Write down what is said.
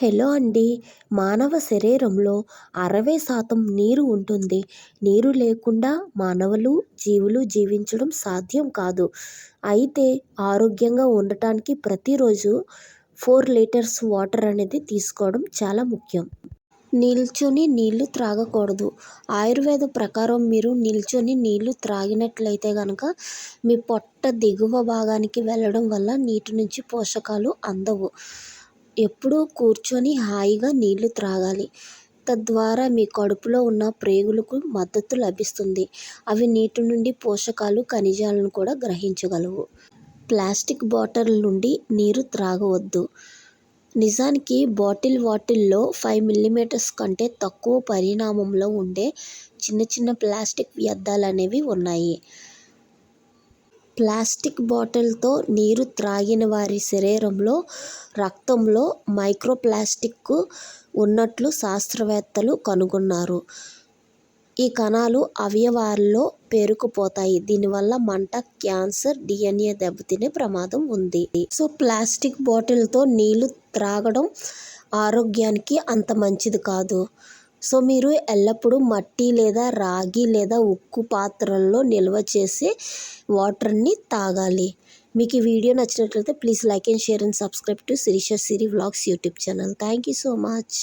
Hello అండి. మానవ శరీరంలో అరవై శాతం నీరు ఉంటుంది. నీరు లేకుండా మానవులు జీవులు జీవించడం సాధ్యం కాదు. అయితే ఆరోగ్యంగా ఉండటానికి ప్రతిరోజు ఫోర్ లీటర్స్ వాటర్ అనేది తీసుకోవడం చాలా ముఖ్యం. నిల్చొని నీళ్ళు త్రాగకూడదు. ఆయుర్వేద ప్రకారం మీరు నిల్చొని నీళ్ళు త్రాగినట్లయితే కనుక మీ పొట్ట దిగువ భాగానికి వెళ్ళడం వల్ల నీటి నుంచి పోషకాలు అందవు. ఎప్పుడూ కూర్చొని హాయిగా నీళ్ళు త్రాగాలి. తద్వారా మీ కడుపులో ఉన్న ప్రేగులకు మద్దతు లభిస్తుంది. అవి నీటి నుండి పోషకాలు ఖనిజాలను కూడా గ్రహించగలవు. ప్లాస్టిక్ బాటిల్ నుండి నీరు త్రాగవద్దు. నిజానికి బాటిల్ వాటిల్లో ఫైవ్ మిల్లీమీటర్స్ కంటే తక్కువ పరిణామంలో ఉండే చిన్న చిన్న ప్లాస్టిక్ వ్యర్థాలు అనేవి ఉన్నాయి. ప్లాస్టిక్ బాటిల్తో నీరు త్రాగిన వారి శరీరంలో రక్తంలో మైక్రోప్లాస్టిక్ ఉన్నట్లు శాస్త్రవేత్తలు కనుగొన్నారు. ఈ కణాలు అవయవాల్లో పేరుకుపోతాయి. దీనివల్ల మంట క్యాన్సర్ డిఎన్ఏ దెబ్బతినే ప్రమాదం ఉంది. సో ప్లాస్టిక్ బాటిల్తో నీళ్ళు త్రాగడం ఆరోగ్యానికి అంత మంచిది కాదు. సో మీరు ఎల్లప్పుడూ మట్టి లేదా రాగి లేదా ఉక్కు పాత్రల్లో నిల్వ చేసే వాటర్ని తాగాలి. మీకు ఈ వీడియో నచ్చినట్లయితే please like and share and subscribe to Shirisha Siri vlogs YouTube channel. Thank you so much.